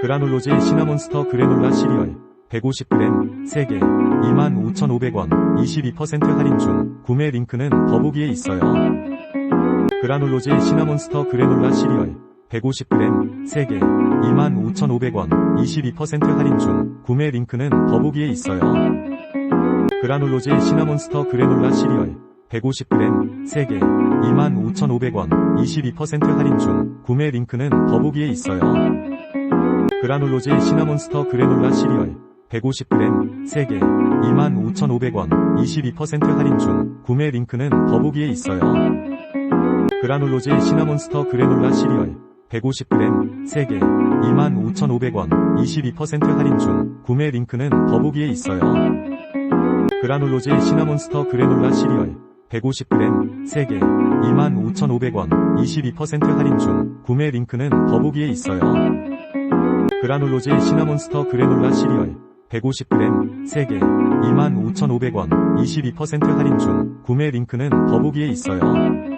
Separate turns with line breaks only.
그라놀로제 시나몬스터 그래놀라 시리얼 150g 3개 25,500원 22% 할인 중 구매 링크는 더보기에 있어요. 그라놀로제 시나몬스터 그래놀라 시리얼 150g 3개 25,500원 22% 할인 중 구매 링크는 더보기에 있어요. 그라놀로제 시나몬스터 그래놀라 시리얼 150g 3개 25,500원 22% 할인 중 구매 링크는 더보기에 있어요. 그라놀로제 시나몬스터 그래놀라 시리얼 150g 3개 25,500원 22% 할인 중 구매 링크는 더보기에 있어요. 그라놀로제 시나몬스터 그래놀라 시리얼 150g 3개 25,500원 22% 할인 중 구매 링크는 더보기에 있어요. 그라놀로제 시나몬스터 그래놀라 시리얼 150g 3개 25,500원 22% 할인 중 구매 링크는 더보기에 있어요. 그라놀로제 시나몬스터 그래놀라 시리얼 150g 3개 25,500원 22% 할인 중 구매 링크는 더보기에 있어요.